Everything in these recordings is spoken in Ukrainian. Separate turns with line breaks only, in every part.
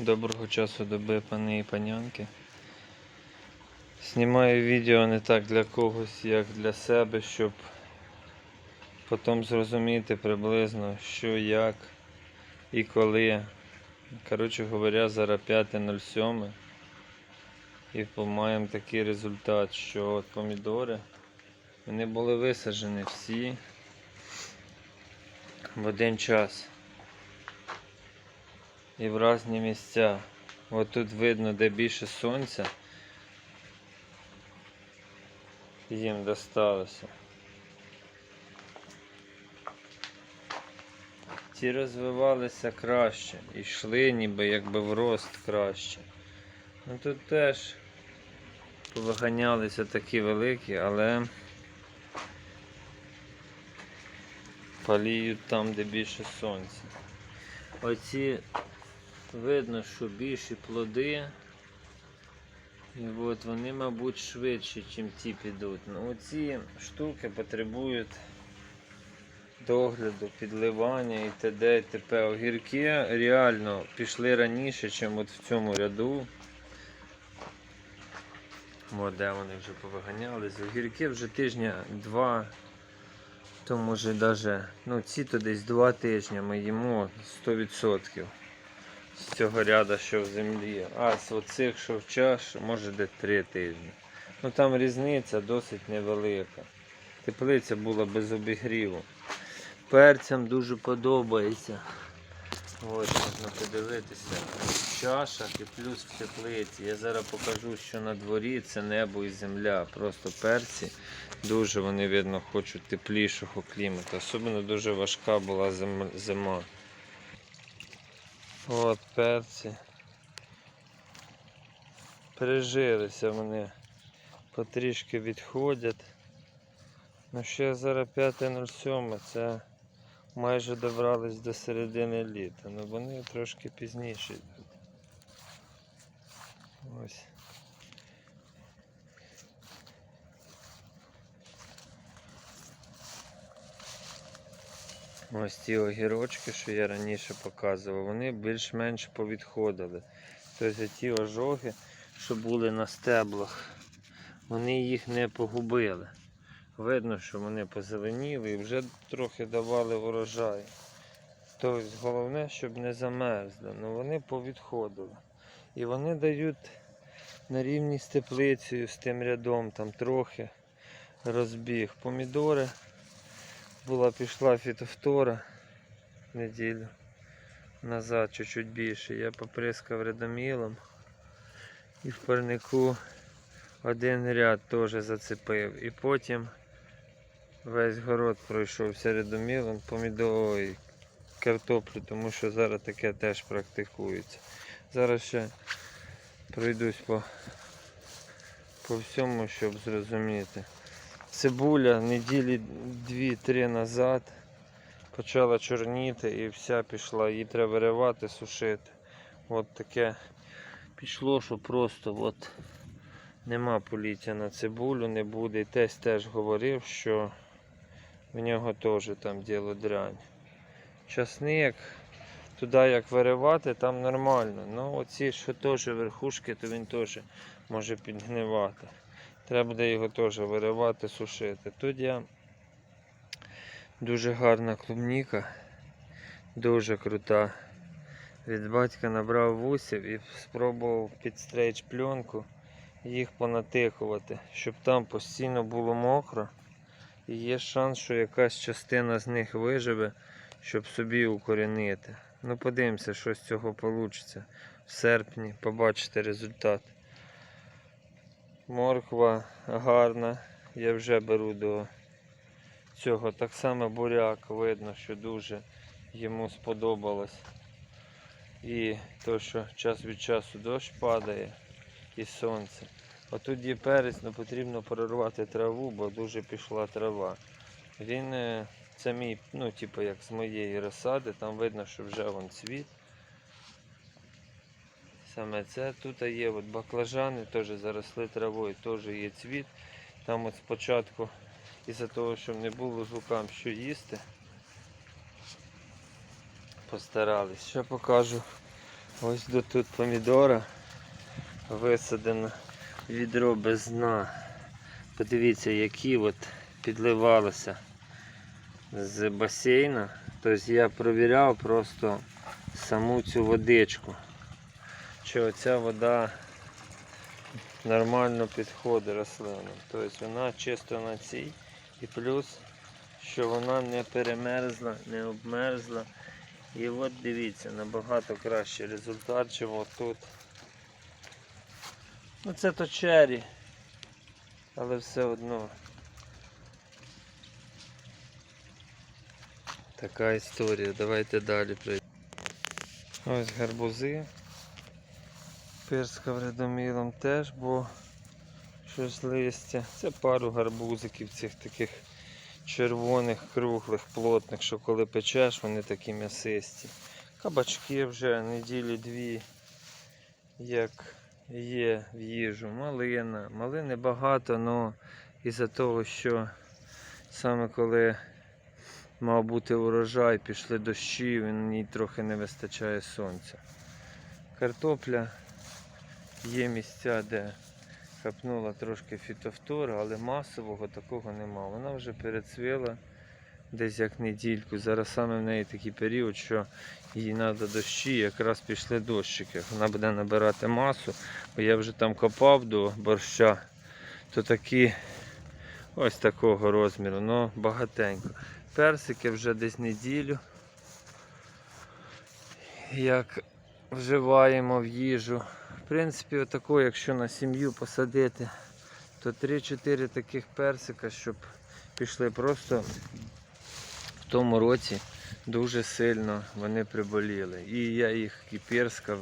Доброго часу доби, пани і панянки. Знімаю відео не так для когось, як для себе, щоб потім зрозуміти приблизно, що, як і коли. Коротше говоря, зараз 5.07 і маємо такий результат, що от помідори вони були висаджені всі в один час і в різні місця. От тут видно, де більше сонця. Їм досталося. Ті розвивалися краще і йшли ніби якби в рост краще. Ну тут теж повиганялися такі великі, але паліють там, де більше сонця. Оці видно, що більші плоди. І от вони, мабуть, швидше, ніж ті підуть. Ну, оці штуки потребують догляду, підливання і т.д. і т.п. Огірки реально пішли раніше, ніж от в цьому ряду. От де вони вже повиганялись. Огірки вже тижня два, то може навіть, ну ці то десь два тижні ми їмо 100% з цього ряду, що в землі. А з оцих, що в чаш, може де три тижні. Ну там різниця досить невелика. Теплиця була без обігріву. Перцям дуже подобається. Ось можна подивитися. В чашах і плюс в теплиці. Я зараз покажу, що на дворі це небо і земля. Просто перці. Дуже вони видно хочуть теплішого клімату. Особливо дуже важка була зима. От перці. Пережилися вони. Потрішки відходять. Ну ще зараз 5.07, це майже добрались до середини літа. Ну вони трошки пізніше йдуть. Ось. Ось ті огірочки, що я раніше показував, вони більш-менш повідходили. Тобто ті ожоги, що були на стеблах, вони їх не погубили. Видно, що вони позеленіли і вже трохи давали урожай. Тобто головне, щоб не замерзли. Ну вони повідходили. І вони дають на рівні з теплицею, з тим рядом, там трохи розбіг. Помідори була пішла фітофтора неділю назад, чуть-чуть більше. Я поприскав редомілом і в парнику один ряд теж зацепив. І потім весь город пройшовся редомілом, помідори, картоплю, тому що зараз таке теж практикується. Зараз ще пройдусь по, по всьому, щоб зрозуміти. Цибуля неділі 2-3 назад почала чорніти і вся пішла. Її треба виривати, сушити. От таке пішло, що просто от нема поліття на цибулю, не буде. І тесь теж говорив, що в нього теж там діло дрянь. Часник, туди як виривати, там нормально. Ну оці, що теж верхушки, то він теж може підгнивати. Треба буде його теж виривати, сушити. Тут я дуже гарна клубніка, дуже крута. Від батька набрав вусів і спробував підстрейч пленку їх понатикувати, щоб там постійно було мокро. І є шанс, що якась частина з них виживе, щоб собі укорінити. Ну подивимося, що з цього вийде. В серпні побачите результат. Морква гарна. Я вже беру до цього. Так само буряк видно, що дуже йому сподобалось. І то, що час від часу дощ падає і сонце. Отут є перець, але потрібно прорвати траву, бо дуже пішла трава. Він е, це мій, ну, типу, як з моєї розсади, там видно, що вже вон цвіт. Саме це тут є от баклажани, теж заросли травою, теж є цвіт. Там от спочатку, із-за того, щоб не було жукам що їсти, постарались. Ще покажу Ось до тут помідора висадено відро без дна. Подивіться, які от підливалося з басейну. Тобто я провіряв просто саму цю водичку. Чи оця вода нормально підходить рослинам. Тобто вона чисто на цій і плюс, що вона не перемерзла, не обмерзла. І от дивіться, набагато кращий результат, чим отут. Ну це то чері, але все одно. Така історія. Давайте далі прийдемо. Ось гарбузи. Пирска вредомілом теж, бо щось листя. Це пару гарбузиків цих таких червоних, круглих, плотних, що коли печеш, вони такі м'ясисті. Кабачки вже неділі дві, як є в їжу. Малина. Малини багато, але із-за того, що саме коли мав бути урожай, пішли дощі, їй трохи не вистачає сонця. Картопля є місця, де капнула трошки фітофтора, але масового такого нема. Вона вже перецвіла десь як недільку. Зараз саме в неї такий період, що їй треба дощі, якраз пішли дощики. Вона буде набирати масу, бо я вже там копав до борща, то такі ось такого розміру, ну багатенько. Персики вже десь неділю. Як вживаємо в їжу. В принципі, отако, якщо на сім'ю посадити, то 3-4 таких персика, щоб пішли просто в тому році дуже сильно вони приболіли. І я їх і пірскав,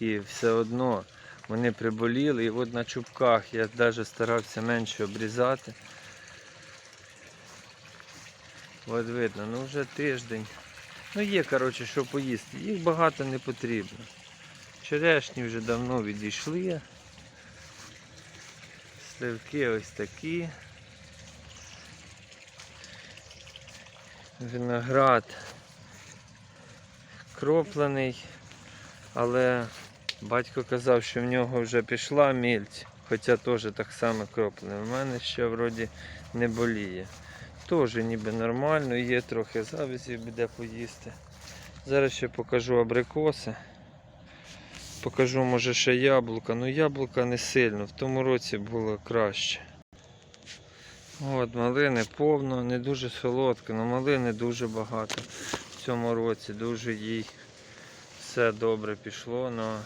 і все одно вони приболіли. І от на чубках я навіть старався менше обрізати. От видно, ну вже тиждень. Ну є, коротше, що поїсти. Їх багато не потрібно. Черешні вже давно відійшли. Сливки ось такі. Виноград кроплений, але батько казав, що в нього вже пішла мільць, хоча теж так само кроплений. У мене ще вроді не боліє. Теж ніби нормально, є трохи завязів, буде поїсти. Зараз ще покажу абрикоси. Покажу, може, ще яблука. Ну яблука не сильно, в тому році було краще. От, малини повно, не дуже солодке, але малини дуже багато в цьому році. Дуже їй все добре пішло. Но...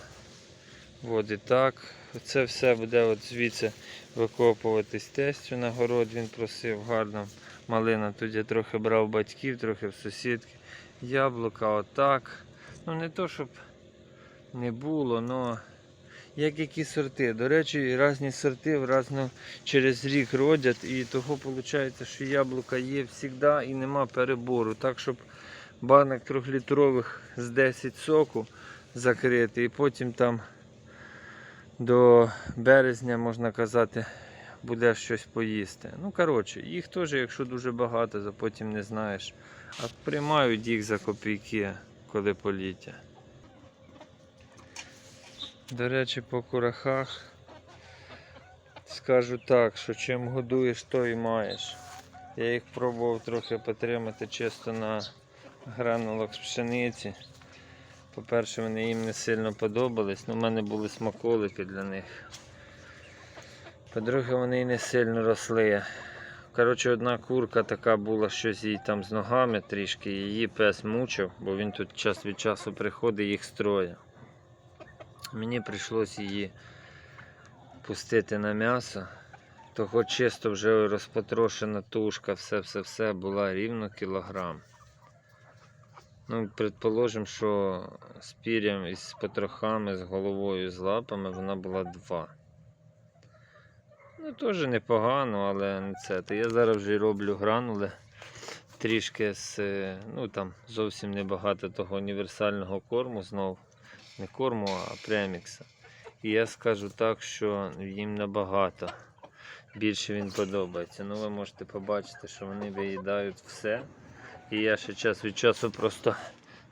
От і так. Це все буде от звідси викопуватись тестю на город. Він просив гарно малина. Тут я трохи брав батьків, трохи в сусідки. Яблука отак. Ну не то, щоб не було, але як які сорти. До речі, різні сорти в разно через рік родять і того виходить, що яблука є завжди і нема перебору. Так, щоб банок трьохлітрових з 10 соку закрити і потім там до березня, можна казати, буде щось поїсти. Ну, коротше, їх теж, якщо дуже багато, то потім не знаєш. А приймають їх за копійки, коли поліття. До речі, по курахах скажу так, що чим годуєш, то і маєш. Я їх пробував трохи потримати чисто на гранулах з пшениці. По-перше, вони їм не сильно подобались, але в мене були смаколики для них. По-друге, вони і не сильно росли. Коротше, одна курка така була, щось їй там з ногами трішки, її пес мучив, бо він тут час від часу приходить їх строє. Мені прийшлося її пустити на м'ясо. Того чисто вже розпотрошена тушка, все-все-все була рівно кілограм. Ну, предположимо, що з пір'ям і з потрохами, з головою, з лапами вона була 2. Ну, теж непогано, але не це. То я зараз вже роблю гранули трішки з, е, ну там зовсім небагато того універсального корму знов. Не корму, а премікса. І я скажу так, що їм набагато більше він подобається. Ну ви можете побачити, що вони виїдають все. І я ще час від часу просто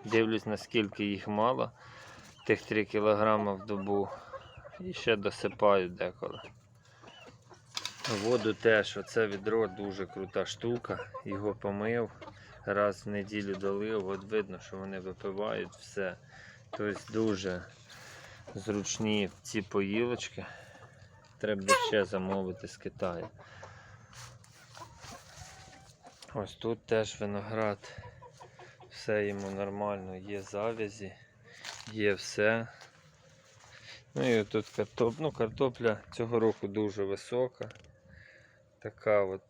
дивлюсь, наскільки їх мало. тих 3 кг в добу. І ще досипають деколи. Воду теж, оце відро дуже крута штука. Його помив, раз в неділю долив, от видно, що вони випивають все. Тобто дуже зручні ці поїлочки. Треба ще замовити з Китаю. Ось тут теж виноград. Все йому нормально, є завязі, є все. Ну і тут картоп... ну, картопля цього року дуже висока. Така от.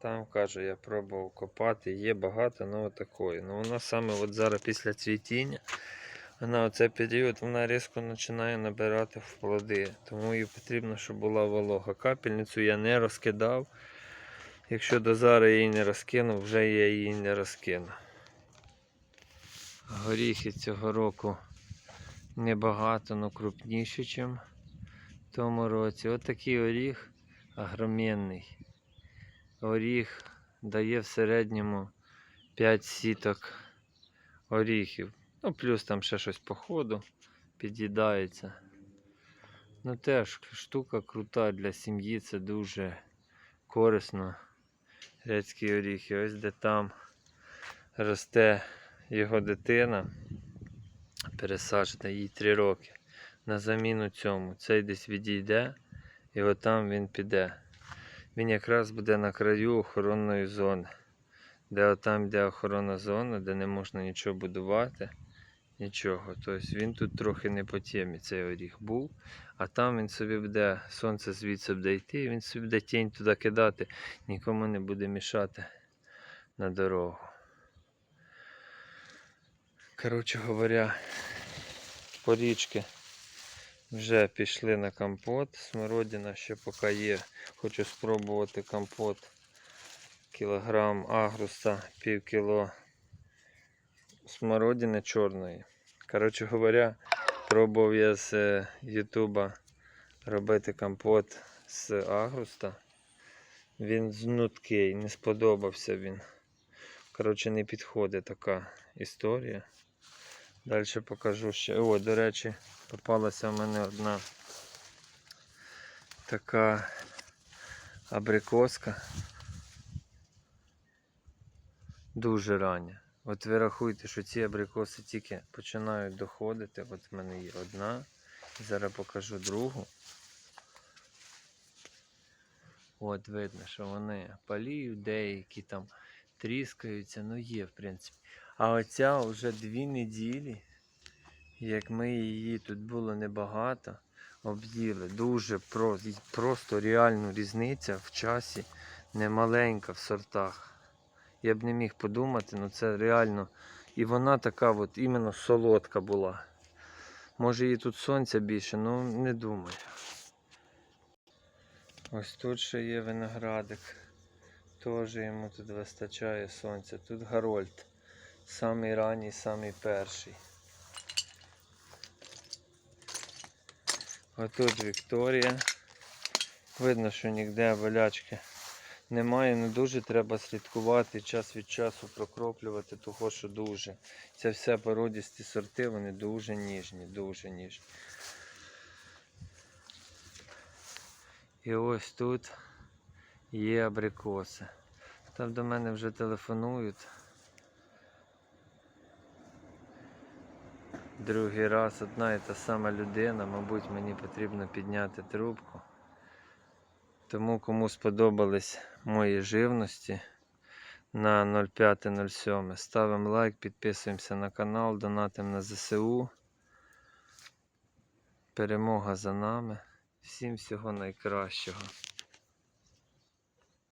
Там кажу, я пробував копати, є багато, ну такої. Ну вона саме от зараз після цвітіння, вона оцей період вона різко починає набирати в плоди. Тому їй потрібно, щоб була волога. Капельницю я не розкидав. Якщо до зараз її не розкинув, вже я її не розкину. Горіхи цього року небагато, але крупніші, ніж в тому році. Ось такий оріг агроменний. Оріг дає в середньому 5 сіток оріхів. Ну, плюс там ще щось по ходу під'їдається. Ну теж штука крута для сім'ї, це дуже корисно. Грецькі оріхи. Ось де там росте його дитина, пересаджена їй 3 роки. На заміну цьому цей десь відійде і отам він піде. Він якраз буде на краю охоронної зони. Де отам йде охоронна зона, де не можна нічого будувати. Нічого. Тобто він тут трохи не по темі цей оріг був, а там він собі буде, сонце звідси буде йти, він собі буде тінь туди кидати, нікому не буде мішати на дорогу. Коротше говоря, порічки вже пішли на компот. Смородина ще поки є. Хочу спробувати компот. Кілограм агруса, пів кіло смородини чорної. Коротше говоря, пробував я з е, Ютуба робити компот з агруста. Він знуткий, не сподобався він. Коротше, не підходить така історія. Далі покажу ще. О, до речі, попалася в мене одна така абрикоска. Дуже рання. От ви рахуйте, що ці абрикоси тільки починають доходити. От в мене є одна. Зараз покажу другу. От видно, що вони паліють, деякі там тріскаються, ну є, в принципі. А оця вже дві неділі, як ми її тут було небагато, об'їли. Дуже про- просто реально різниця в часі немаленька в сортах. Я б не міг подумати, ну це реально. І вона така от іменно солодка була. Може її тут сонця більше, ну не думаю. Ось тут ще є виноградик. Теж йому тут вистачає сонця. Тут Гарольд. Самий ранній, самий перший. Отут Вікторія. Видно, що ніде болячки немає, але дуже треба слідкувати час від часу прокроплювати, того що дуже. Це все породісті сорти, вони дуже ніжні, дуже ніжні. І ось тут є абрикоси. Там до мене вже телефонують. Другий раз одна і та сама людина, мабуть, мені потрібно підняти трубку. Тому кому сподобались мої живності на 05.07, ставимо лайк, підписуємося на канал, донатимо на ЗСУ. Перемога за нами. Всім всього найкращого.